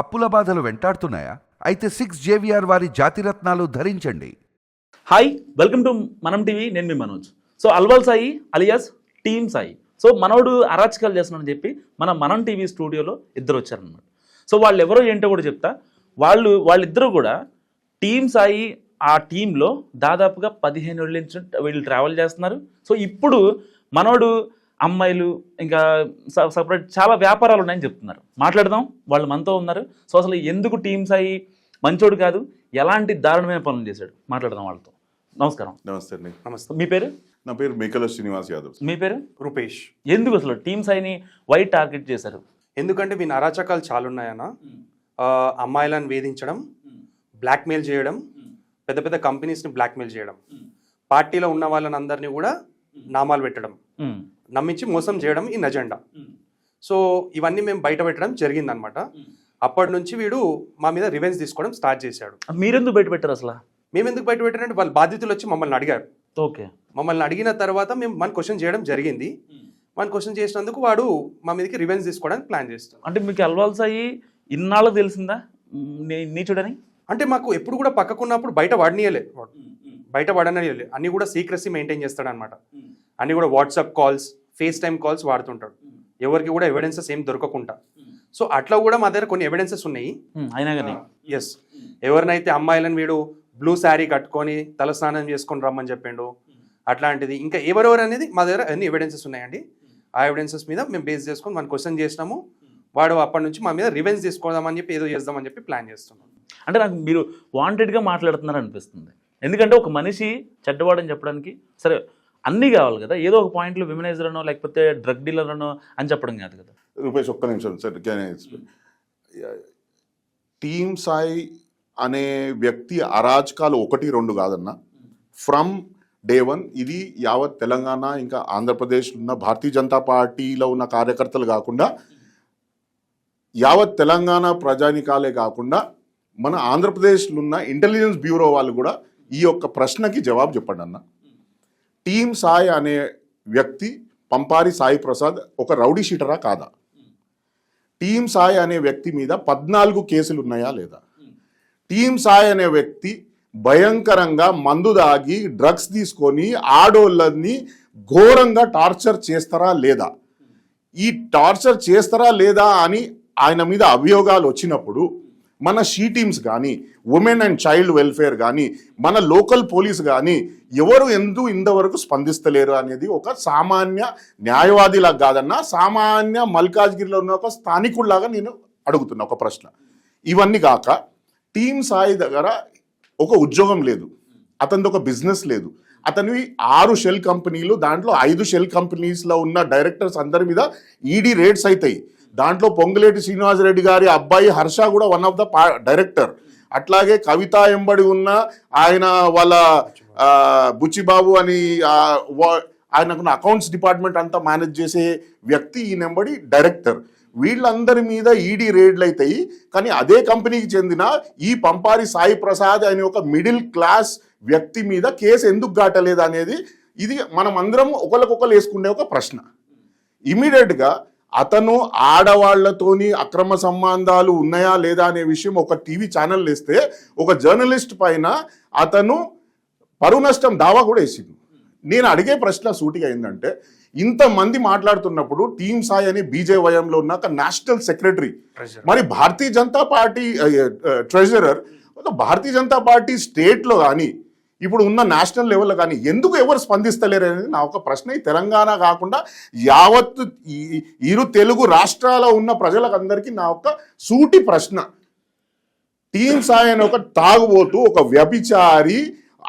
అప్పుల బాధలు వెంటాడుతున్నాయా? అయితే సిక్స్ జేవిఆర్ వారి జాతిరత్నాలు ధరించండి. Hi welcome to Manam TV నేను మీ Manoj. So Alwal Sai alias team Sai so మనోడు అరాచకాలు చేస్తున్నాడని చెప్పి మన మనం టీవీ స్టూడియోలో ఇద్దరు వచ్చారనమాట సో వాళ్ళు ఎవరో ఏంటో కూడా చెప్తా. వాళ్ళు వాళ్ళిద్దరూ కూడా టీమ్ సాయి ఆ టీంలో దాదాపుగా పదిహేను ఏళ్ళ నుంచి వీళ్ళు ట్రావెల్ చేస్తున్నారు. సో ఇప్పుడు మనోడు అమ్మాయిలు ఇంకా సపరేట్ చాలా వ్యాపారాలు ఉన్నాయని చెప్తున్నారు. మాట్లాడదాం వాళ్ళు మనతో ఉన్నారు. సో అసలు ఎందుకు టీమ్ సాయి మంచోడు కాదు? ఎలాంటి దారుణమైన పనులు చేశాడు? మాట్లాడదాం వాళ్ళతో. నమస్కారం. నమస్తే అండి. నమస్తే. మీ పేరు? నా పేరు మేకల శ్రీనివాస్ యాదవ్ మీ పేరు? రూపేష్. ఎందుకు అసలు టీమ్ సాయిని వై టార్గెట్ చేశారు? ఎందుకంటే వీని అరాచకాలు చాలా ఉన్నాయన్న. ఆ, అమ్మాయిలను వేధించడం బ్లాక్మెయిల్ చేయడం పెద్ద పెద్ద కంపెనీస్ని బ్లాక్మెయిల్ చేయడం. పార్టీలో ఉన్న వాళ్ళని అందరినీ కూడా నామాలు పెట్టడం. నమ్మించి మోసం చేయడం ఈ నజెండా సో ఇవన్నీ మేము బయట పెట్టడం జరిగిందనమాట. అప్పటి నుంచి వీడు మా మీద రివెంజ్ తీసుకోవడం స్టార్ట్ చేశాడు. మీరెందుకు బయట పెట్టారు అసలు? మేము ఎందుకు బయట పెట్టారంటే వాళ్ళ బాధ్యతలు వచ్చి మమ్మల్ని అడిగారు. ఓకే. మమ్మల్ని అడిగిన తర్వాత మేము మన క్వశ్చన్ చేయడం జరిగింది. మన క్వశ్చన్ చేసినందుకు వాడు మా మీదకి రివెంజ్ తీసుకోవడానికి ప్లాన్ చేస్తాడు. అంటే మీకు అల్వాల్ సాయి ఇన్నాళ్ళు తెలిసిందా? నీచుడని అంటే మాకు ఎప్పుడు కూడా పక్కకున్నప్పుడు బయట వాడనీయలే వాడు. బయట వాడనీయలే. అన్ని కూడా సీక్రసీ మెయింటైన్ చేస్తాడు అనమాట అన్ని కూడా WhatsApp calls FaceTime calls వాడుతుంటాడు. ఎవరికి కూడా ఎవిడెన్సెస్ ఏం దొరకకుండా. సో అట్లా కూడా మా దగ్గర కొన్ని ఎవిడెన్సెస్ ఉన్నాయి. అయినా కానీ. ఎస్ ఎవరినైతే అమ్మాయిలను వీడు బ్లూ శారీ కట్టుకొని తలస్నానం చేసుకొని రమ్మని చెప్పిండు అట్లాంటిది. ఇంకా ఎవరెవరు అనేది మా దగ్గర అన్ని ఎవిడెన్సెస్ ఉన్నాయండి. ఆ ఎవిడెన్సెస్ మీద మేము బేస్ చేసుకొని మన క్వశ్చన్ చేసినాము. వాడు అప్పటి నుంచి మా మీద రివెన్స్ తీసుకోదామని చెప్పి ఏదో చేద్దామని చెప్పి ప్లాన్ చేస్తున్నాం. అంటే నాకు మీరు వాంటెడ్గా మాట్లాడుతున్నారు అనిపిస్తుంది. ఎందుకంటే ఒక మనిషి చెడ్డవాడని చెప్పడానికి సరే అన్నీ కావాలి కదా. ఏదో ఒక పాయింట్లో విమనైజర్ అనో లేకపోతే డ్రగ్ డీలర్ అనో అని చెప్పడం కాదు కదా. రూపేష్ ఒక్క నిమిషం సార్ టీమ్ సాయి అనే వ్యక్తి అరాచకాలు ఒకటి రెండు కాదన్న. ఫ్రమ్ డే వన్ ఇది యావత్ తెలంగాణ ఇంకా ఆంధ్రప్రదేశ్లో ఉన్న భారతీయ జనతా పార్టీలో ఉన్న కార్యకర్తలు కాకుండా యావత్ తెలంగాణ ప్రజానికాలే కాకుండా మన ఆంధ్రప్రదేశ్లో ఉన్న ఇంటెలిజెన్స్ బ్యూరో వాళ్ళు కూడా ఈ యొక్క ప్రశ్నకి జవాబు చెప్పండి అన్న టీమ్ సాయి అనే వ్యక్తి పంపారి సాయి ప్రసాద్ ఒక రౌడీ షీటరా కాదా? టీమ్ సాయి అనే వ్యక్తి మీద పద్నాలుగు కేసులు ఉన్నాయా లేదా? టీమ్ సాయి అనే వ్యక్తి భయంకరంగా మందు దాగి డ్రగ్స్ తీసుకొని ఆడోళ్ళని ఘోరంగా టార్చర్ చేస్తారా లేదా? ఈ టార్చర్ చేస్తారా లేదా అని ఆయన మీద అభియోగాలు వచ్చినప్పుడు మన షీ టీమ్స్ కానీ ఉమెన్ అండ్ చైల్డ్ వెల్ఫేర్ కానీ మన లోకల్ పోలీస్ కానీ ఎవరు ఎందుకు ఇంతవరకు స్పందిస్తలేరు అనేది ఒక సామాన్య న్యాయవాదిలాగా కాదన్నా సామాన్య మల్కాజ్గిరిలో ఉన్న ఒక స్థానికుల్లాగా నేను అడుగుతున్నా ఒక ప్రశ్న. ఇవన్నీ కాక టీమ్ సాయి దగ్గర ఒక ఉద్యోగం లేదు. అతనిది ఒక బిజినెస్ లేదు. అతనివి ఆరు షెల్ కంపెనీలు దాంట్లో ఐదు షెల్ కంపెనీస్లో ఉన్న డైరెక్టర్స్ అందరి మీద ఈడీ రేట్స్ అవుతాయి దాంట్లో పొంగులేటి శ్రీనివాసరెడ్డి గారి అబ్బాయి హర్ష కూడా వన్ ఆఫ్ ద డైరెక్టర్ అట్లాగే కవిత ఎంబడి ఉన్న ఆయన వాళ్ళ బుచ్చిబాబు అని ఆయనకున్న అకౌంట్స్ డిపార్ట్మెంట్ అంతా మేనేజ్ చేసే వ్యక్తి ఈ నెంబడి డైరెక్టర్ వీళ్ళందరి మీద ఈడీ రేడ్లు అవుతాయి కానీ అదే కంపెనీకి చెందిన ఈ పంపారి సాయి ప్రసాద్ అనే ఒక మిడిల్ క్లాస్ వ్యక్తి మీద కేసు ఎందుకు గాటలేదు అనేది ఇది మనం అందరం ఒకరికొకరు వేసుకునే ఒక ప్రశ్న. ఇమీడియట్గా అతను ఆడవాళ్ళతోని అక్రమ సంబంధాలు ఉన్నాయా లేదా అనే విషయం ఒక టీవీ ఛానల్ వేస్తే ఒక జర్నలిస్ట్ పైన అతను పరువు నష్టం దావా కూడా వేసిండు నేను అడిగే ప్రశ్న సూటిగా ఏంటంటే ఇంతమంది మాట్లాడుతున్నప్పుడు టీమ్ సాయి అని బీజేవైఎంలో ఉన్న ఒక నేషనల్ సెక్రటరీ. మరి Bharatiya Janata Party treasurer Bharatiya Janata Party స్టేట్లో కానీ ఇప్పుడు ఉన్న నేషనల్ లెవెల్లో కానీ ఎందుకు ఎవరు స్పందిస్తలేరు అనేది నా ఒక ప్రశ్న. ఈ తెలంగాణ కాకుండా యావత్ ఇరు తెలుగు రాష్ట్రాల ఉన్న ప్రజలకందరికీ నా ఒక సూటి ప్రశ్న. టీమ్ సాయి అని ఒక తాగుబోతూ ఒక వ్యభిచారి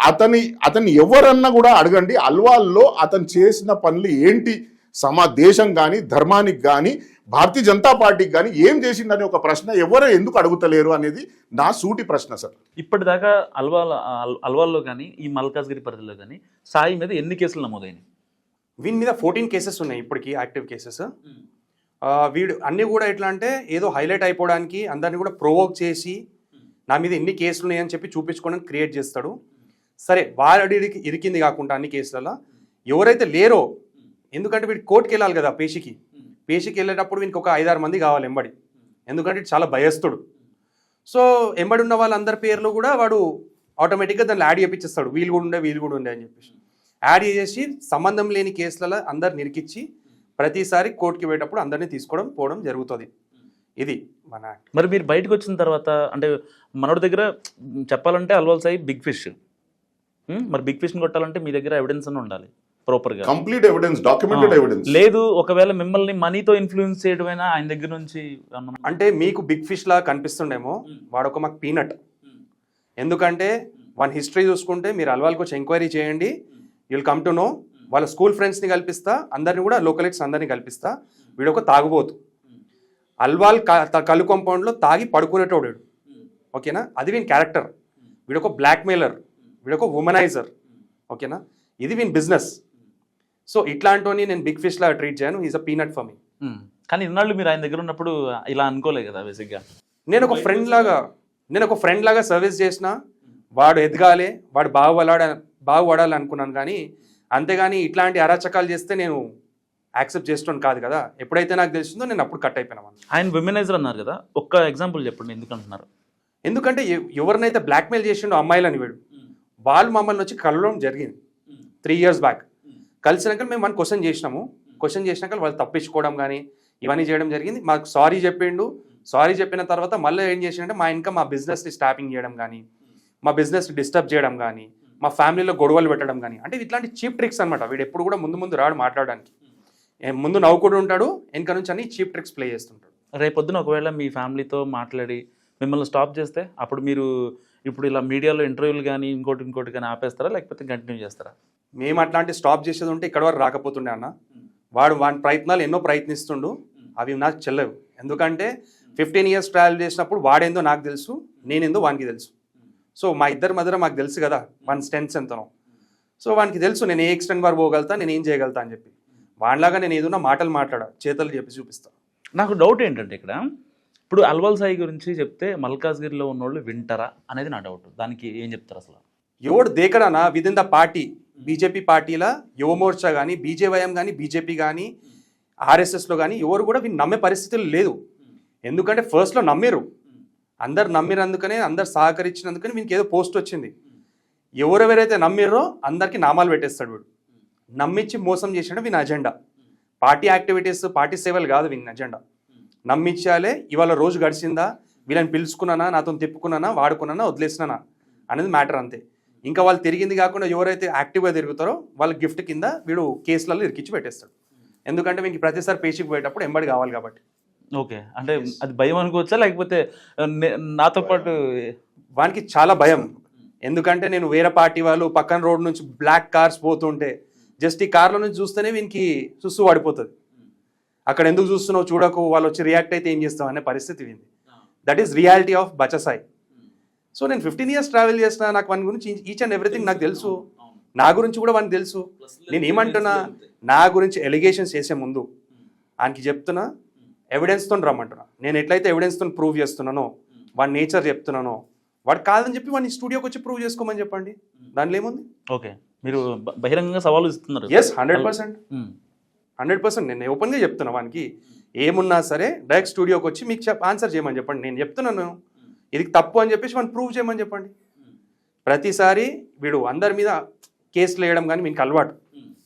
అతని అతన్ని ఎవరన్నా కూడా అడగండి అల్వాల్లో అతను చేసిన పనులు ఏంటి? సమా దేశం కానీ ధర్మానికి కానీ భారతీయ జనతా పార్టీకి కానీ ఏం చేసిందని ఒక ప్రశ్న ఎవరు ఎందుకు అడుగుతలేరు అనేది నా సూటి ప్రశ్న సార్. ఇప్పటిదాకా అల్వాల్ అల్- అల్వాల్లో కానీ ఈ మల్కాజ్గిరి పరిధిలో కానీ సాయి మీద ఎన్ని కేసులు నమోదైనాయి? వీని మీద ఫోర్టీన్ కేసెస్ ఉన్నాయి ఇప్పటికి యాక్టివ్ కేసెస్. వీడు అన్నీ కూడా ఎట్లా అంటే ఏదో హైలైట్ అయిపోవడానికి అందరినీ కూడా ప్రొవోక్ చేసి నా మీద ఎన్ని కేసులు ఉన్నాయని చెప్పి చూపించుకోవడానికి క్రియేట్ చేస్తాడు. సరే ఇరికి- ఇరికింది కాకుండా అన్ని కేసులలో ఎవరైతే లేరో ఎందుకంటే వీడు కోర్టుకి వెళ్ళాలి కదా పేషికి. పేషికి వెళ్ళేటప్పుడు వీనికి ఒక ఐదారు మంది కావాలి ఎంబడి. ఎందుకంటే చాలా భయస్తుడు సో ఎంబడి ఉన్న వాళ్ళందరి పేర్లు కూడా వాడు ఆటోమేటిక్గా దాన్ని యాడ్ చేపించేస్తాడు వీళ్ళు కూడా ఉండే వీళ్ళు కూడా ఉండే అని చెప్పేసి. యాడ్ చేసేసి సంబంధం లేని కేసులలో అందరు నిరికిచ్చి ప్రతిసారి కోర్టుకి పోయేటప్పుడు అందరినీ తీసుకోవడం పోవడం జరుగుతుంది. ఇది మన మరి మీరు బయటకు వచ్చిన తర్వాత అంటే మనోడి దగ్గర చెప్పాలంటే అల్వాల్ సాయి బిగ్ ఫిష్. మరి బిగ్ ఫిష్ని కొట్టాలంటే మీ దగ్గర ఎవిడెన్స్ అని ఉండాలి. ప్రాపర్గా కంప్లీట్ ఎవిడెన్స్ డాక్యుమెంటెడ్ ఎవిడెన్స్ లేదు ఒకవేళ మిమ్మల్ని మనీతో ఇన్ఫ్లుయెన్స్ చేయడమైనా ఆయన దగ్గర నుంచి అంటే మీకు బిగ్ ఫిష్ లా కనిపిస్తుండేమో వాడు ఒక మాకు పీనట్ ఎందుకంటే వన్ హిస్టరీ చూసుకుంటే మీరు అల్వాల్కి వచ్చి ఎంక్వైరీ చేయండి విల్ కమ్ టు నో వాళ్ళ స్కూల్ ఫ్రెండ్స్ని కల్పిస్తా అందరిని కూడా లోకలిట్స్ అందరిని కల్పిస్తా. వీడు ఒక తాగుబోతు. అల్వాల్ క- త- కళ్ళు కాంపౌండ్లో తాగి పడుకునేటోడు. ఓకేనా? అది వీని క్యారెక్టర్ వీడు ఒక బ్లాక్మెయిలర్ వీడు ఒక ఉమనైజర్ ఓకేనా? ఇది వీని బిజినెస్ సో ఇట్లాంటివని నేను బిగ్ ఫిష్ లాగా ట్రీట్ చేయను. Is a peanut for me. కానీ ఇన్నాళ్ళు మీరు ఆయన దగ్గర ఉన్నప్పుడు ఇలా అనుకోలే కదా బేసిక్గా నేను ఒక ఫ్రెండ్ లాగా నేను ఒక ఫ్రెండ్ లాగా సర్వీస్ చేసిన వాడు ఎదగాలి వాడు బాగుపడాడ బాగుపడాలి అనుకున్నాను కానీ అంతేగాని ఇట్లాంటి అరాచకాలు చేస్తే నేను యాక్సెప్ట్ చేస్తాను కాదు కదా. ఎప్పుడైతే నాకు తెలిసిందో నేను అప్పుడు కట్ అయిపోయినా ఆయన విమెనైజర్ అన్నారు కదా ఒక్క ఎగ్జాంపుల్ చెప్పండి ఎందుకు అంటున్నారు ఎందుకంటే ఎవరినైతే బ్లాక్మెయిల్ చేసిండో అమ్మాయిలని వీడు వాళ్ళు మమ్మల్ని వచ్చి కలవడం జరిగింది. త్రీ ఇయర్స్ బ్యాక్ కలిసినాక మేము మన క్వశ్చన్ చేసినాము. క్వశ్చన్ చేసినాక వాళ్ళు తప్పించుకోవడం కానీ ఇవన్నీ చేయడం జరిగింది. మాకు సారీ చెప్పిండు. సారీ చెప్పిన తర్వాత మళ్ళీ ఏం చేసిండంటే మా ఇంకా మా బిజినెస్ని స్టాపింగ్ చేయడం కానీ మా బిజినెస్ డిస్టర్బ్ చేయడం కానీ మా ఫ్యామిలీలో గొడవలు పెట్టడం కానీ అంటే ఇట్లాంటి చీప్ ట్రిక్స్ అనమాట వీడు ఎప్పుడు కూడా ముందు ముందు రాడు మాట్లాడడానికి. ముందు నవ్వుకుంటూ ఉంటాడు వెనక నుంచి అన్ని చీప్ ట్రిక్స్ ప్లే చేస్తుంటాడు. రేపొద్దున ఒకవేళ మీ ఫ్యామిలీతో మాట్లాడి మిమ్మల్ని స్టాప్ చేస్తే అప్పుడు మీరు ఇప్పుడు ఇలా మీడియాలో ఇంటర్వ్యూలు కానీ ఇంకోటి ఇంకోటి కానీ ఆపేస్తారా లేకపోతే కంటిన్యూ చేస్తారా? మేము అట్లాంటి స్టాప్ చేసేది ఉంటే ఇక్కడ వరకు రాకపోతుండే అన్న. వాడు వాడి ప్రయత్నాలు ఎన్నో ప్రయత్నిస్తుండు. అవి నాకు చెల్లవు. ఎందుకంటే ఫిఫ్టీన్ ఇయర్స్ ట్రావెల్ చేసినప్పుడు వాడేందో నాకు తెలుసు నేనేందో వానికి తెలుసు. సో మా ఇద్దరి మధ్య మాకు తెలుసు కదా వన్ స్ట్రెంత్స్ ఎంతనో. సో వానికి తెలుసు నేను ఏ ఎక్స్టెంట్ వరకు పోగలుగుతా నేను ఏం చేయగలుగుతా అని చెప్పి. వాడిలాగా నేను ఏదైనా మాటలు మాట్లాడా చేతలు చెప్పి చూపిస్తా. నాకు డౌట్ ఏంటంటే ఇక్కడ ఇప్పుడు అల్వాల్ సాయి గురించి చెప్తే మల్కాజ్గిరిలో ఉన్నోళ్ళు వింటారా అనేది నా డౌట్. దానికి ఏం చెప్తారు అసలు? ఎవడు దేకడానా with in the party. BJP పార్టీల యువమోర్చా కానీ బీజేవైఎం కానీ బీజేపీ కానీ ఆర్ఎస్ఎస్లో కానీ ఎవరు కూడా వీళ్ళు నమ్మే పరిస్థితులు లేదు. ఎందుకంటే ఫస్ట్లో నమ్మిరు. అందరు నమ్మినందుకనే అందరు సహకరించినందుకని వీనికి ఏదో పోస్ట్ వచ్చింది. ఎవరెవరైతే నమ్మిర్రో అందరికీ నామాలు పెట్టేస్తాడు వీడు. నమ్మించి మోసం చేసాడు వీని అజెండా. పార్టీ యాక్టివిటీస్ పార్టీ సేవలు కాదు వీని అజెండా. నమ్మించాలే ఇవాళ రోజు గడిచిందా వీళ్ళని పిలుచుకున్నానా నాతో తిప్పుకున్నానా వాడుకున్నానా వదిలేసినానా అనేది మ్యాటర్ అంతే. ఇంకా వాళ్ళు తిరిగింది కాకుండా ఎవరైతే యాక్టివ్గా తిరుగుతారో వాళ్ళ గిఫ్ట్ కింద వీడు కేసులలో ఇరికిచ్చి పెట్టేస్తాడు. ఎందుకంటే వీనికి ప్రతిసారి పేషికి పోయేటప్పుడు ఎంబడి కావాలి కాబట్టి. ఓకే. అంటే అది భయం అనుకోవచ్చా? లేకపోతే నే- నాతో పాటు వానికి చాలా భయం. ఎందుకంటే నేను వేరే పార్టీ వాళ్ళు పక్కన రోడ్ నుంచి బ్లాక్ కార్స్ పోతుంటే జస్ట్ ఈ కార్ల నుంచి చూస్తేనే వీనికి చూస్తూ పడిపోతుంది అక్కడ ఎందుకు చూస్తున్నావు? చూడకు. వాళ్ళు వచ్చి రియాక్ట్ అయితే ఏం చేస్తావు? అనే పరిస్థితి వింది దట్ ఈస్ రియాలిటీ ఆఫ్ బచసాయి సో నేను ఫిఫ్టీన్ ఇయర్స్ ట్రావెల్ చేసిన నాకు వాని గురించి ఈచ్ అండ్ ఎవ్రీథింగ్ నాకు తెలుసు. నా గురించి కూడా వానికి తెలుసు. నేను ఏమంటున్నా నా గురించి ఎలిగేషన్స్ చేసే ముందు ఆయనకి చెప్తున్నా ఎవిడెన్స్తో రమ్మంటున్నా. నేను ఎట్లయితే ఎవిడెన్స్తో ప్రూవ్ చేస్తున్నానో వాడి నేచర్ చెప్తున్నానో వాడు కాదని చెప్పి వాడిని స్టూడియోకి వచ్చి ప్రూవ్ చేసుకోమని చెప్పండి. దాంట్లో ఏముంది? ఓకే. మీరు బహిరంగంగా సవాలు ఇస్తున్నారు yes hundred percent. Hundred percent నేను ఓపెన్గా చెప్తున్నా వానికి. ఏమున్నా సరే డైరెక్ట్ స్టూడియోకి వచ్చి మీకు చెప్ ఆన్సర్ చేయమని చెప్పండి. నేను చెప్తున్నాను. ఇది తప్పు అని చెప్పేసి మనం ప్రూవ్ చేయమని చెప్పండి. ప్రతిసారి వీడు అందరి మీద కేసులు వేయడం కానీ మీకు అలవాటు.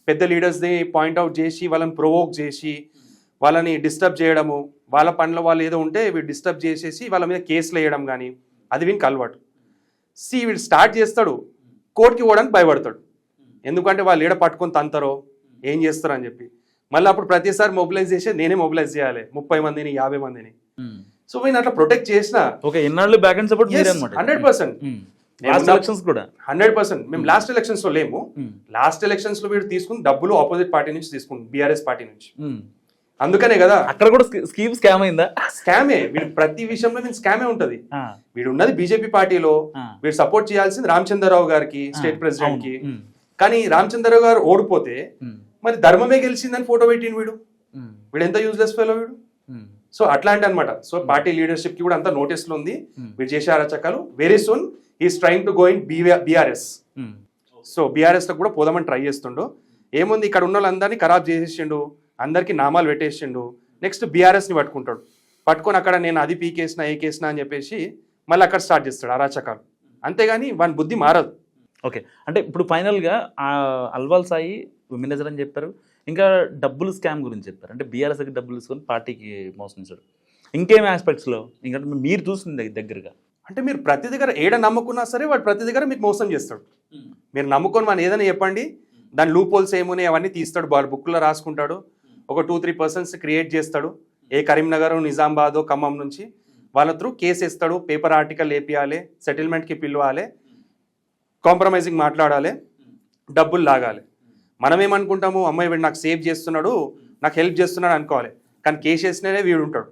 పెద్ద లీడర్స్ని పాయింట్అవుట్ చేసి వాళ్ళని ప్రొవోక్ చేసి వాళ్ళని డిస్టర్బ్ చేయడము వాళ్ళ పనిలో వాళ్ళు ఏదో ఉంటే వీడు డిస్టర్బ్ చేసేసి వాళ్ళ మీద కేసులు వేయడం కానీ అది వీనికి అలవాటు. సి వీడు స్టార్ట్ చేస్తాడు కోర్టుకి పోవడానికి భయపడతాడు. ఎందుకంటే వాళ్ళు ఏడ పట్టుకొని తంతారో ఏం చేస్తారో అని చెప్పి. మళ్ళీ అప్పుడు ప్రతిసారి మొబిలైజ్ చేసి నేనే మొబిలైజ్ చేయాలి. ముప్పై మందిని యాభై మందిని. సో నేను అట్లా ప్రొటెక్ట్ చేసిన. ఓకే ఇన్నాళ్ళు బ్యాక్ అండ్ సపోర్ట్ అనమాట హండ్రెడ్ పర్సెంట్ లాస్ట్ ఎలక్షన్స్ కూడా. హండ్రెడ్ పర్సెంట్ మేము లాస్ట్ ఎలక్షన్స్లో లేము. లాస్ట్ ఎలక్షన్స్లో వీడు తీసుకుని డబ్బులు ఆపోజిట్ పార్టీ నుంచి తీసుకుంది బీఆర్ఎస్ పార్టీ నుంచి. ఉమ్. అందుకనే కదా. అక్కడ కూడా స్కీమ్ స్కామ్ అయిందా? స్కామే వీడు ప్రతి విషయంలో వీడు స్కామే ఉంటది. వీడు ఉన్నది బీజేపీ పార్టీలో. వీడు సపోర్ట్ చేయాల్సింది రామచంద్రరావు గారికి స్టేట్ ప్రెసిడెంట్కి. కానీ రామచంద్రరావు గారు ఓడిపోతే. మరి ధర్మమే గెలిచిందని ఫోటో పెట్టిండు వీడు. వీడు ఎంత యూజ్లెస్ ఫెలో వీడు. సో అట్లాంటి అనమాట సో పార్టీ లీడర్షిప్కి కూడా అంత నోటీస్లో ఉంది. వీడు చేసే అరచకాలు. Very soon is trying to go in BRS. So బీఆర్ఎస్లో కూడా పోదామని ట్రై చేస్తుండు. ఏముంది ఇక్కడ ఉన్న వాళ్ళందరినీ ఖరాబ్ చేసేసిండు. అందరికి నామాలు పెట్టేసిండు. నెక్స్ట్ బీఆర్ఎస్ని పట్టుకుంటాడు. పట్టుకొని అక్కడ నేను అది పీకేసిన ఏ కేసిన అని చెప్పేసి మళ్ళీ అక్కడ స్టార్ట్ చేస్తాడు అరాచకాలు. అంతేగాని వాని బుద్ధి మారదు. ఓకే. అంటే ఇప్పుడు ఫైనల్గా అల్వాల్ సాయి మేనేజర్ అని చెప్పారు. ఇంకా డబ్బులు స్కామ్ గురించి చెప్పారు. అంటే బీఆర్ఎస్ దగ్గర డబ్బులు తీసుకొని పార్టీకి మోసగించాడు ఇంకేం ఆస్పెక్ట్స్లో ఇంకా మీరు చూసింది దగ్గరగా. అంటే మీరు ప్రతి దగ్గర ఏడ నమ్ముకున్నా సరే వాడు ప్రతి దగ్గర మీకు మోసం చేస్తాడు. మీరు నమ్ముకొని మనం ఏదైనా చెప్పండి. దాని లూప్ హోల్స్ ఏమున్నాయి అవన్నీ తీస్తాడు. వాడు బుక్లో రాసుకుంటాడు. ఒక టూ త్రీ పర్సన్స్ క్రియేట్ చేస్తాడు. ఏ కరీంనగర్ నిజామాబాద్ ఖమ్మం నుంచి వాళ్ళ త్రూ కేసు ఇస్తాడు. పేపర్ ఆర్టికల్ వేపియాలి సెటిల్మెంట్కి పిలవాలి. కాంప్రమైజింగ్ మాట్లాడాలి. డబ్బులు లాగాలి. మనం ఏమనుకుంటాము అమ్మాయి వీడు నాకు సేవ్ చేస్తున్నాడు నాకు హెల్ప్ చేస్తున్నాడు అనుకోవాలి. కానీ కేసు వేసిననే వీడు ఉంటాడు.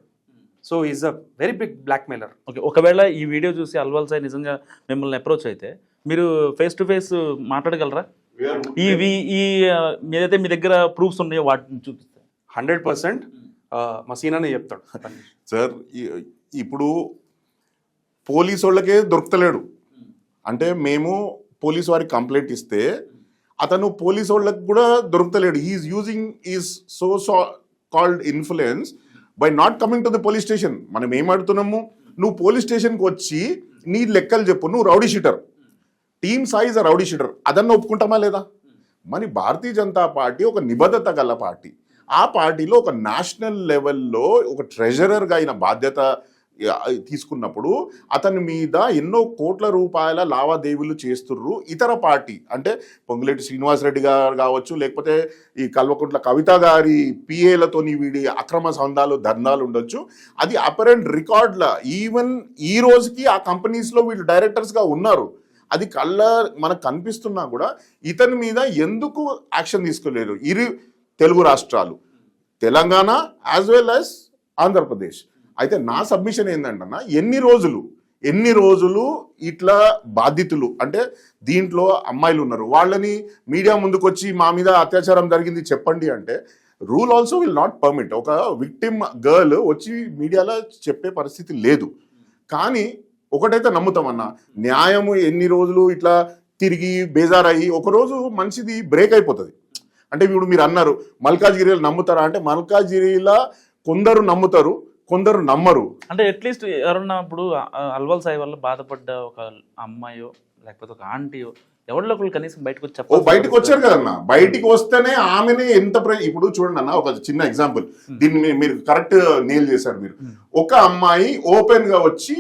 So is a very big blackmailer okay ఒకవేళ ఈ వీడియో చూసి అల్వాల్ సాయి నిజంగా మిమ్మల్ని అప్రోచ్ అయితే మీరు ఫేస్ టు ఫేస్ మాట్లాడగలరా? ఈ ఈ- ఏదైతే మీ దగ్గర ప్రూఫ్స్ ఉన్నాయో వాటిని చూపిస్తే. హండ్రెడ్ పర్సెంట్ మా సీనానే చెప్తాడు. సార్ ఇప్పుడు పోలీసు వాళ్ళకే దొరుకుతలేడు. అంటే మేము పోలీసు వారికి కంప్లైంట్ ఇస్తే అతను పోలీసు వాళ్ళకి కూడా దొరుకుతలేడు. He is using is so so called influence by not coming to the police station మనం ఏం అడుగుతున్నాము నువ్వు పోలీస్ స్టేషన్కి వచ్చి నీ లెక్కలు చెప్పు. నువ్వు rowdy sheeter. Team size rowdy sheeter. అదన్న ఒప్పుకుంటామా లేదా? మరి భారతీయ జనతా పార్టీ ఒక నిబద్ధత గల పార్టీ. ఆ పార్టీలో ఒక నేషనల్ లెవెల్లో ఒక ట్రెజరర్గా అయిన బాధ్యత తీసుకున్నప్పుడు అతని మీద ఎన్నో కోట్ల రూపాయల లావాదేవీలు చేస్తుర్రు ఇతర పార్టీ. అంటే పొంగులేటి శ్రీనివాసరెడ్డి గారు కావచ్చు లేకపోతే ఈ కల్వకుంట్ల కవిత గారి పిఏలతోని వీడి అక్రమ సంధాలు ధర్నాలు ఉండొచ్చు. అది అపరెంట్ రికార్డ్ల. ఈవెన్ ఈ రోజుకి ఆ కంపెనీస్లో వీళ్ళు డైరెక్టర్స్గా ఉన్నారు. అది కళ్ళ మనకు కనిపిస్తున్నా కూడా ఇతని మీద ఎందుకు యాక్షన్ తీసుకోలేరు? ఇరు తెలుగు రాష్ట్రాలు. Telangana as well as Andhra Pradesh. అయితే నా సబ్మిషన్ ఏంటంటన్నా ఎన్ని రోజులు ఎన్ని రోజులు ఇట్లా బాధితులు అంటే దీంట్లో అమ్మాయిలు ఉన్నారు వాళ్ళని మీడియా ముందుకొచ్చి మా మీద అత్యాచారం జరిగింది చెప్పండి అంటే rule also will not permit. ఒక విక్టిమ్ గర్ల్ వచ్చి మీడియాలో చెప్పే పరిస్థితి లేదు. కానీ ఒకటైతే నమ్ముతామన్నా న్యాయము ఎన్ని రోజులు ఇట్లా తిరిగి బేజారయ్యి ఒకరోజు మంచిది బ్రేక్ అయిపోతుంది. అంటే ఇప్పుడు మీరు అన్నారు మల్కాజ్గిరిలో నమ్ముతారా అంటే మల్కాజ్గిరిలో కొందరు నమ్ముతారు కొందరు నమ్మరు. అంటే అట్లీస్ట్ ఎవరన్నా ఇప్పుడు అల్వాల్ సాయి వల్ల బాధపడ్డ ఒక అమ్మాయో లేకపోతే ఒక ఆంటీయో ఎవరిలో కనీసం బయటకు వచ్చి ఓ బయటకు వచ్చారు కదన్న? బయటికి వస్తేనే ఆమెనే ఎంత ఇప్పుడు చూడండి అన్న ఒక చిన్న ఎగ్జాంపుల్ దీన్ని మీరు కరెక్ట్ నేల్ చేశారు మీరు. ఒక అమ్మాయి ఓపెన్గా వచ్చి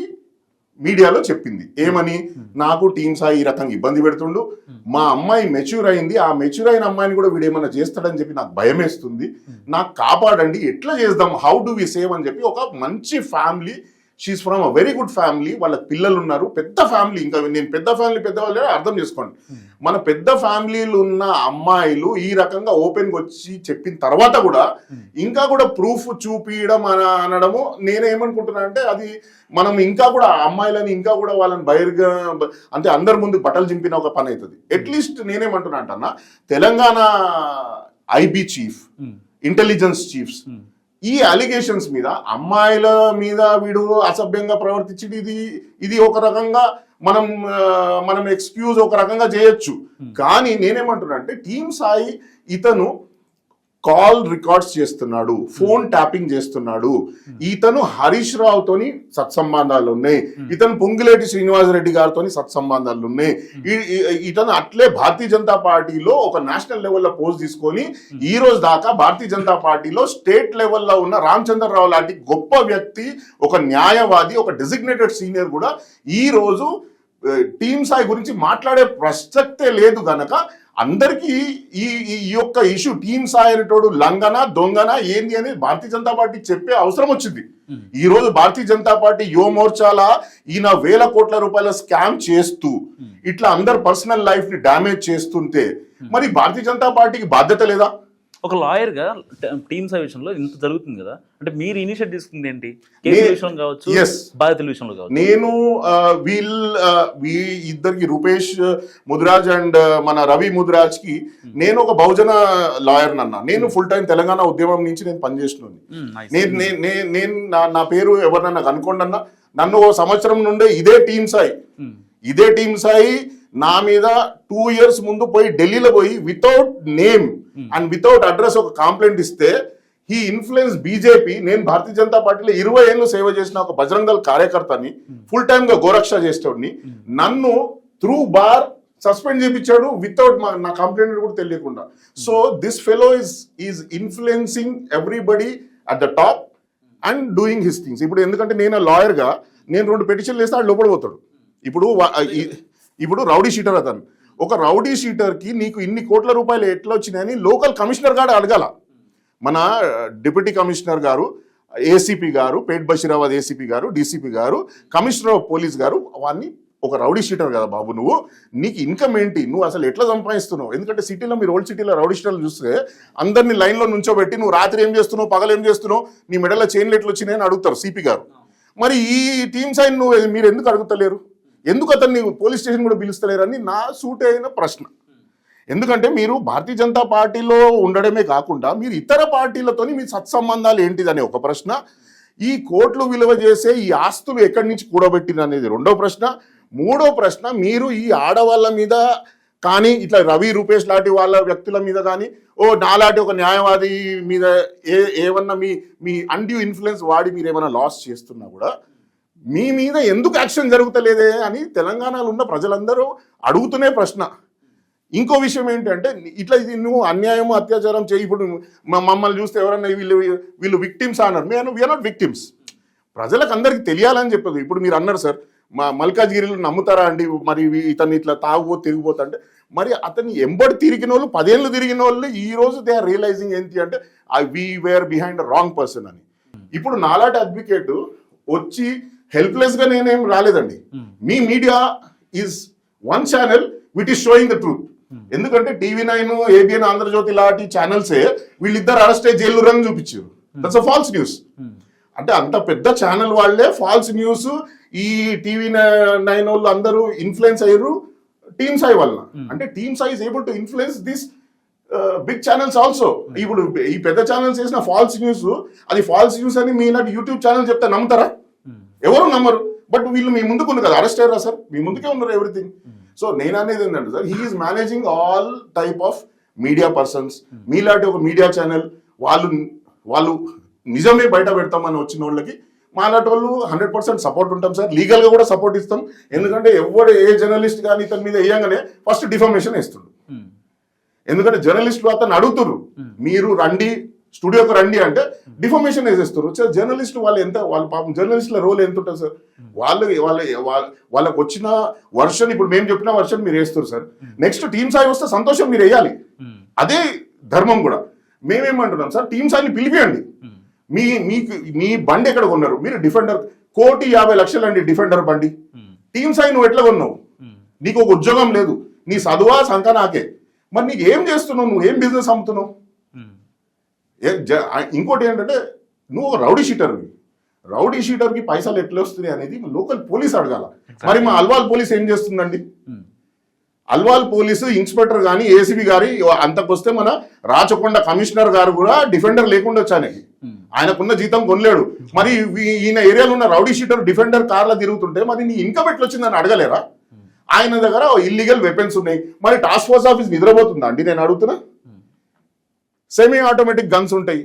మీడియాలో చెప్పింది. ఏమని? నాకు టీమ్ సాయి ఈ రకంగా ఇబ్బంది పెడుతుండు. మా అమ్మాయి మెచ్యూర్ అయింది. ఆ మెచ్యూర్ అయిన అమ్మాయిని కూడా వీడు ఏమైనా చేస్తాడని చెప్పి నాకు భయం వేస్తుంది. నాకు కాపాడండి. ఎట్లా చేద్దాం? హౌ డు వి సేవ్ అని చెప్పి ఒక మంచి family she's from a very good family వాళ్ళ పిల్లలు ఉన్నారు. పెద్ద ఫ్యామిలీ ఇంకా నేను పెద్ద ఫ్యామిలీ పెద్ద వాళ్ళే అర్థం చేసుకోండి. మన పెద్ద ఫ్యామిలీలు ఉన్న అమ్మాయిలు ఈ రకంగా ఓపెన్ వచ్చి చెప్పిన తర్వాత కూడా ఇంకా కూడా ప్రూఫ్ చూపించడం అన అనడము నేనేమనుకుంటున్నా అంటే అది మనం ఇంకా కూడా అమ్మాయిలని ఇంకా కూడా వాళ్ళని బహిర్గా అంటే అందరి ముందు బట్టలు చింపిన ఒక పని అవుతుంది. అట్లీస్ట్ నేనేమంటున్నా అంటన్నా Telangana IB chief intelligence chiefs ఈ అలిగేషన్స్ మీద అమ్మాయిల మీద వీడు అసభ్యంగా ప్రవర్తించి ఇది ఇది ఒక రకంగా మనం మనం ఎక్స్క్యూజ్ ఒక రకంగా చేయొచ్చు. కానీ నేనేమంటున్నా అంటే టీమ్ సాయి ఇతను కాల్ రికార్డ్స్ చేస్తున్నాడు ఫోన్ ట్యాపింగ్ చేస్తున్నాడు. ఇతను హరీష్ రావుతోని సత్సంబంధాలు ఉన్నాయి. ఇతను పొంగిలేటి శ్రీనివాసరెడ్డి గారితోని సత్సంబంధాలు ఉన్నాయి. ఇతను అట్లే భారతీయ జనతా పార్టీలో ఒక నేషనల్ లెవెల్లో పోస్ట్ తీసుకొని ఈ రోజు దాకా భారతీయ జనతా పార్టీలో స్టేట్ లెవెల్లో ఉన్న రామచంద్రరావు లాంటి గొప్ప వ్యక్తి ఒక న్యాయవాది ఒక డెసిగ్నేటెడ్ సీనియర్ కూడా ఈ రోజు టీమ్ సాయి గురించి మాట్లాడే ప్రసక్తే లేదు గనక అందరికీ ఈ ఈ యొక్క ఇష్యూ టీమ్ సాయి అనేటోడు లంగన దొంగన ఏంది అనేది భారతీయ జనతా పార్టీ చెప్పే అవసరం వచ్చింది. ఈ రోజు భారతీయ జనతా పార్టీ యువ మోర్చాల ఈయన వేల కోట్ల రూపాయల స్కామ్ చేస్తూ ఇట్లా అందరు పర్సనల్ లైఫ్ని డ్యామేజ్ చేస్తుంటే మరి భారతీయ జనతా పార్టీకి బాధ్యత లేదా? ఒక లాయర్గా టీమ్ విషయంలో ఇంత జరుగుతుంది కదా. అంటే మీరు ఇనిషియేట్ తీసుకుంది ఏంటి? కేసు విషయంలో కావచ్చు. బాధితుల విషయంలో కావచ్చు. నేను వీల్ వీ ఇద్దరికి రూపేష్ ముదిరాజ్ అండ్ మన రవి ముదిరాజ్కి నేను ఒక బహుజన లాయర్ అన్న. నేను ఫుల్ టైం తెలంగాణ ఉద్యమం నుంచి నేను పనిచేస్తున్నాను Hmm. నేను నే- పేరు ఎవరినన్నా కనుకోండి అన్న. నన్ను ఓ సంవత్సరం నుండే ఇదే టీమ్ సాయి Hmm. ఇదే టీమ్ సాయి నా మీద టూ ఇయర్స్ ముందు పోయి ఢిల్లీలో పోయి without name and without address ఒక కంప్లైంట్ ఇస్తే హీ ఇన్ఫ్లుయెన్స్ బీజేపీ నేను భారతీయ జనతా పార్టీలో ఇరవై ఏళ్ళు సేవ చేసిన ఒక బజరంగ దళ్ కార్యకర్తని ఫుల్ టైమ్గా గోరక్ష చేసేవాడిని. నన్ను త్రూ బార్ సస్పెండ్ చేయించాడు వితౌట్ నా కంప్లైంట్ కూడా తెలియకుండా. So this fellow is is influencing everybody at the top and doing his things ఇప్పుడు ఎందుకంటే నేను లాయర్గా నేను రెండు పెటిషన్లు వేస్తే ఆడు లోపల పోతాడు. ఇప్పుడు ఈ- ఇప్పుడు రౌడీ షీటర్ అతను. ఒక రౌడీ షీటర్కి నీకు ఇన్ని కోట్ల రూపాయలు ఎట్లా వచ్చినాయని లోకల్ కమిషనర్ గారు అడగాల. మన డిప్యూటీ కమిషనర్ గారు ఏసీపీ గారు పేట్ బషీరాబాద్ ఏసీపీ గారు డీసీపీ గారు కమిషనర్ ఆఫ్ పోలీస్ గారు వాడిని ఒక రౌడీ షీటర్ కదా బాబు నువ్వు. నీకు ఇన్కమ్ ఏంటి? నువ్వు అసలు ఎట్లా సంపాదిస్తున్నావు? ఎందుకంటే సిటీలో మీరు ఓల్డ్ సిటీలో రౌడీ షీటర్లు చూస్తే అందరిని లైన్లో నుంచోబెట్టి నువ్వు రాత్రి ఏం చేస్తున్నావు? పగలు ఏం చేస్తున్నావు? నీ మెడలో చైన్లు ఎట్లా వచ్చినాయని అడుగుతారు సిపి గారు. మరి ఈ టీమ్స్ అయిన నువ్వు మీరు ఎందుకు అడుగుతలేరు? ఎందుకు అతన్ని పోలీస్ స్టేషన్ కూడా పిలుస్తలేరని నా సూట్ అయిన ప్రశ్న. ఎందుకంటే మీరు భారతీయ జనతా పార్టీలో ఉండడమే కాకుండా మీరు ఇతర పార్టీలతోని మీ సత్సంబంధాలు ఏంటిదనే ఒక ప్రశ్న. ఈ కోట్లు విలువ చేసే ఈ ఆస్తులు ఎక్కడి నుంచి కూడబెట్టిన అనేది రెండో ప్రశ్న. మూడో ప్రశ్న మీరు ఈ ఆడవాళ్ళ మీద కానీ ఇట్లా రవి రూపేష్ లాంటి వాళ్ళ వ్యక్తుల మీద కానీ ఓ నాలాంటి ఒక న్యాయవాది మీద ఏ ఏమన్నా మీ మీ అన్డ్యూ ఇన్ఫ్లుయెన్స్ వాడి మీరు ఏమైనా లాస్ చేస్తున్నా కూడా మీ మీద ఎందుకు యాక్షన్ జరుగుతలేదే అని తెలంగాణలో ఉన్న ప్రజలందరూ అడుగుతునే ప్రశ్న. ఇంకో విషయం ఏంటంటే ఇట్లా ఇది నువ్వు అన్యాయం అత్యాచారం చేయి ఇప్పుడు మమ్మల్ని చూస్తే ఎవరన్నా వీళ్ళు వీళ్ళు విక్టిమ్స్ అన్నారు. మేము వీఆర్ నాట్ విక్టిమ్స్ ప్రజలకు అందరికి తెలియాలని చెప్పదు. ఇప్పుడు మీరు అన్నారు సార్ మా మల్కాజ్గిరిలో నమ్ముతారా అండి? మరి ఇతను ఇట్లా తాగుపో తిరిగిపోతా అంటే మరి అతన్ని ఎంబడి తిరిగిన వాళ్ళు పదేళ్ళు తిరిగిన వాళ్ళు ఈ రోజు దే ఆర్ రియలైజింగ్ ఏంటి అంటే I we were behind wrong person అని. ఇప్పుడు నాలాటి అడ్వకేట్ వచ్చి హెల్ప్లెస్గా నేనేం రాలేదండి. మీ media is one channel with is showing the truth ఎందుకంటే టీవీ నైన్ ఏబిఎన్ ఆంధ్రజ్యోతి లాంటి ఛానల్సే వీళ్ళిద్దరు అరెస్ట్ అయ్యి జైలు రంగు చూపించారు. దట్స్ అ ఫాల్స్ న్యూస్ అంటే అంత పెద్ద ఛానల్ వాళ్ళే ఫాల్స్ న్యూస్ ఈ టీవీ నైన్ వాళ్ళు అందరూ ఇన్ఫ్లుయెన్స్ అయ్యారు టీమ్ సై వలన. అంటే team Sai is able to influence this big channels also ఇప్పుడు ఈ పెద్ద ఛానల్స్ చేసిన ఫాల్స్ న్యూస్ అది ఫాల్స్ న్యూస్ అని మీ నాటి యూట్యూబ్ ఛానల్ చెప్తే నమ్ముతారా? ఎవరు నమ్మరు. బట్ వీళ్ళు మీ ముందుకు ఉన్నారు కదా అరెస్ట్ అయ్యారా సార్? మీ ముందుకే ఉన్నారు ఎవ్రీథింగ్ సో నేను అనేది ఏంటంటే sir he is managing all type of media persons మీలాంటి ఒక మీడియా ఛానల్ వాళ్ళు వాళ్ళు నిజమే బయట పెడతామని వచ్చిన వాళ్ళకి మాలాంటి వాళ్ళు హండ్రెడ్ పర్సెంట్ సపోర్ట్ ఉంటాం సార్. లీగల్గా కూడా సపోర్ట్ ఇస్తాం. ఎందుకంటే ఎవడు ఏ జర్నలిస్ట్ కానీ ఇతని మీద వేయంగానే ఫస్ట్ డిఫర్మేషన్ ఇస్తుండు ఎందుకంటే జర్నలిస్టులు అతను అడుగుతున్నారు మీరు రండి స్టూడియోకి రండి అంటే డిఫర్మేషన్ వేసేస్తారు. సార్ జర్నలిస్టులు వాళ్ళు ఎంత వాళ్ళ పాపం జర్నలిస్టుల రోల్ ఎంత ఉంటుంది సార్? వాళ్ళు వాళ్ళ వాళ్ళ- వాళ్ళకి వచ్చిన వర్షన్ ఇప్పుడు మేము చెప్పిన వర్షన్ మీరు వేస్తారు సార్. నెక్స్ట్ టీమ్ సాయి వస్తే సంతోషం మీరు వేయాలి. అదే ధర్మం కూడా. మేమేమంటున్నాం సార్ టీమ్ సాయిని పిలిపియండి. మీ మీకు మీ బండి ఎక్కడ కొన్నారు? మీరు డిఫెండర్ కోటి యాభై లక్షలు అండి డిఫెండర్ బండి. టీమ్ సాయి నువ్వు ఎట్లా కొన్నావు? నీకు ఒక ఉద్యోగం లేదు. నీ చదువా సంఖ నాకే. మరి నీకు ఏం చేస్తున్నావు? నువ్వు ఏం బిజినెస్ అమ్ముతున్నావు? ఇంకోటి ఏంటంటే నువ్వు ఒక రౌడీ షీటర్వి రౌడీ షీటర్కి పైసలు ఎట్లా వస్తున్నాయి అనేది లోకల్ పోలీస్ అడగాల. మరి మా అల్వాల్ పోలీస్ ఏం చేస్తుందండి? అల్వాల్ పోలీసు ఇన్స్పెక్టర్ కానీ ఏసీబీ గారి అంతకొస్తే మన రాచకొండ కమిషనర్ గారు కూడా డిఫెండర్ లేకుండా వచ్చి ఆయనకి. ఆయనకున్న జీతం కొనలేడు. మరి ఈయన ఏరియాలో ఉన్న రౌడీ షీటర్ డిఫెండర్ కార్లో తిరుగుతుంటే మరి నీ ఇన్కమ్ ఎట్లా వచ్చిందని అడగలేరా ఆయన దగ్గర ఇల్లీగల్ వెపన్స్ ఉన్నాయి. మరి టాస్క్ ఫోర్స్ ఆఫీస్ నిద్రపోతుందా అండి? నేను అడుగుతున్నా. సెమీ ఆటోమేటిక్ గన్స్ ఉంటాయి.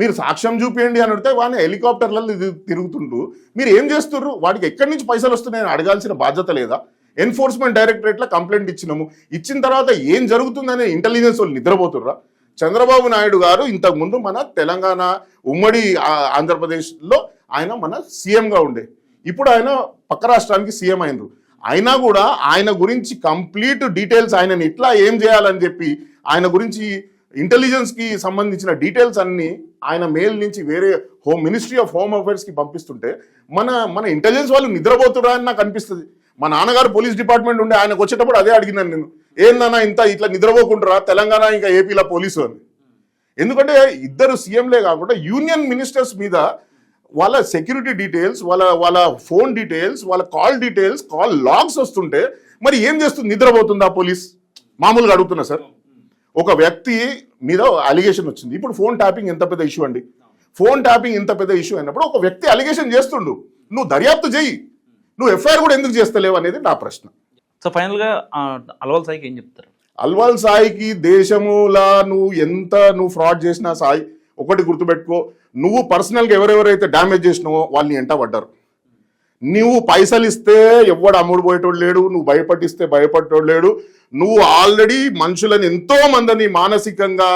మీరు సాక్ష్యం చూపియండి అని అడితే వాడిని హెలికాప్టర్లలో తిరుగుతుండ్రు. మీరు ఏం చేస్తుర్రు వాడికి ఎక్కడి నుంచి పైసలు వస్తున్నాయని అడగాల్సిన బాధ్యత లేదా? ఎన్ఫోర్స్మెంట్ డైరెక్టరేట్లో కంప్లైంట్ ఇచ్చినాము. ఇచ్చిన తర్వాత ఏం జరుగుతుందనే ఇంటెలిజెన్స్ వాళ్ళు నిద్రపోతుర్రా. చంద్రబాబు నాయుడు గారు ఇంతకుముందు మన తెలంగాణ ఉమ్మడి ఆంధ్రప్రదేశ్లో ఆయన మన సీఎంగా ఉండే. ఇప్పుడు ఆయన పక్క రాష్ట్రానికి సీఎం అయినరు. అయినా కూడా ఆయన గురించి కంప్లీట్ డీటెయిల్స్ ఆయనని ఇట్లా ఏం చేయాలని చెప్పి ఆయన గురించి ఇంటెలిజెన్స్కి సంబంధించిన డీటెయిల్స్ అన్ని ఆయన మెయిల్ నుంచి వేరే హోమ్ మినిస్ట్రీ ఆఫ్ హోమ్ అఫైర్స్కి పంపిస్తుంటే మన మన ఇంటెలిజెన్స్ వాళ్ళు నిద్రపోతురా అని నాకు అనిపిస్తుంది. మా నాన్నగారు పోలీస్ డిపార్ట్మెంట్ ఉండే ఆయనకు వచ్చేటప్పుడు అదే అడిగినాను నేను. ఏందన్నా ఇంత ఇట్లా నిద్రపోకుంటారా తెలంగాణ ఇంకా ఏపీలో పోలీసు అని. ఎందుకంటే ఇద్దరు సీఎంలే కాకుండా యూనియన్ మినిస్టర్స్ మీద వాళ్ళ సెక్యూరిటీ డీటెయిల్స్ వాళ్ళ వాళ్ళ ఫోన్ డీటెయిల్స్ వాళ్ళ కాల్ డీటెయిల్స్ కాల్ లాగ్స్ వస్తుంటే మరి ఏం చేస్తుంది? నిద్రపోతుందా పోలీస్? మామూలుగా అడుగుతున్నా సార్. ఒక వ్యక్తి మీద అలిగేషన్ వచ్చింది. ఇప్పుడు ఫోన్ ట్యాపింగ్ ఎంత పెద్ద ఇష్యూ అండి? ఫోన్ ట్యాపింగ్ ఎంత పెద్ద ఇష్యూ అయినప్పుడు ఒక వ్యక్తి అలిగేషన్ చేస్తుండు. నువ్వు దర్యాప్తు చేయి. నువ్వు ఎఫ్ఐఆర్ కూడా ఎందుకు చేస్తలేవు అనేది నా ప్రశ్న. సో ఫైనల్గా అల్వాల్ సాయికి ఏం చెప్తారు? అల్వాల్ సాయికి దేశములా నువ్వు ఎంత నువ్వు ఫ్రాడ్ చేసినా సాయి ఒకటి గుర్తుపెట్టుకో. నువ్వు పర్సనల్గా ఎవరెవరైతే డ్యామేజ్ చేసినావో వాళ్ళని ఎంట పడ్డారు. నువ్వు పైసలు ఇస్తే ఎవడు అమ్ముడు పోయేటోడు లేడు నువ్వు భయపట్టిస్తే భయపడేటోడు లేడు. నువ్వు ఆల్రెడీ మనుషులను ఎంతో మందిని మానసికంగా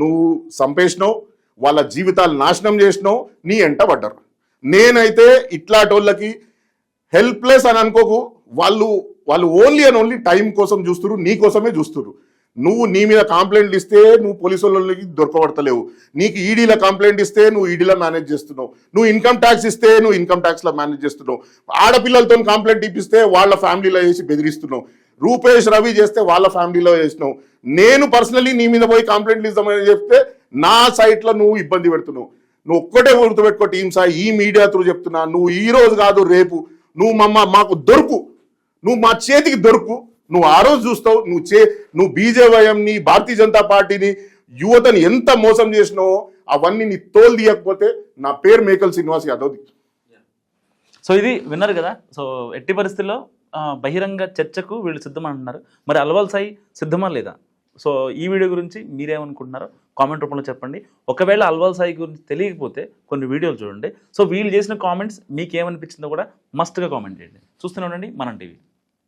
నువ్వు చంపేసినావు వాళ్ళ జీవితాలు నాశనం చేసినావు నీ ఎంట పడ్డరు. నేనైతే ఇట్లాంటి హెల్ప్లెస్ అని అనుకోకు. వాళ్ళు వాళ్ళు ఓన్లీ అండ్ ఓన్లీ టైం కోసం చూస్తున్నారు నీ కోసమే చూస్తున్నారు నువ్వు నీ మీద కంప్లైంట్లు ఇస్తే నువ్వు పోలీసు వాళ్ళకి దొరకబడతలేవు. నీకు ఈడీలో కంప్లైంట్ ఇస్తే నువ్వు ఈడీలో మేనేజ్ చేస్తున్నావు. నువ్వు ఇన్కమ్ ట్యాక్స్ ఇస్తే నువ్వు ఇన్కమ్ ట్యాక్స్లో మేనేజ్ చేస్తున్నావు. ఆడపిల్లలతో కంప్లైంట్ ఇప్పిస్తే వాళ్ళ ఫ్యామిలీలో వేసి బెదిరిస్తున్నావు. రూపేష్ రవి చేస్తే వాళ్ళ ఫ్యామిలీలో వేసినావు నేను పర్సనలీ నీ మీద పోయి కంప్లైంట్లు ఇద్దామని చెప్తే నా సైట్లో నువ్వు ఇబ్బంది పెడుతున్నావు. నువ్వు ఒక్కటే గుర్తుపెట్టుకో టీమ్ సాయి ఈ మీడియా త్రూ చెప్తున్నా. నువ్వు ఈ రోజు కాదు రేపు. నువ్వు మమ్మ మాకు దొరుకు. నువ్వు మా చేతికి దొరుకు. నువ్వు ఆ రోజు చూస్తావు నువ్వు చే నువ్వు బీజేవైఎంని భారతీయ జనతా పార్టీని యువతని ఎంత మోసం చేసినావో అవన్నీ నీ తోలు తీయకపోతే నా పేరు మేకల్ శ్రీనివాస్ యాదవ్ సో ఇది విన్నారు కదా? సో ఎట్టి పరిస్థితుల్లో బహిరంగ చర్చకు వీళ్ళు సిద్ధమంటున్నారు మరి అల్వాల్ సాయి సిద్ధమా లేదా? సో ఈ వీడియో గురించి మీరేమనుకుంటున్నారో కామెంట్ రూపంలో చెప్పండి. ఒకవేళ అల్వాల్ సాయి గురించి తెలియకపోతే కొన్ని వీడియోలు చూడండి. సో వీళ్ళు చేసిన కామెంట్స్ మీకు ఏమనిపించిందో కూడా మస్ట్గా కామెంట్ చేయండి. చూస్తూనే ఉండండి మనం టీవీ.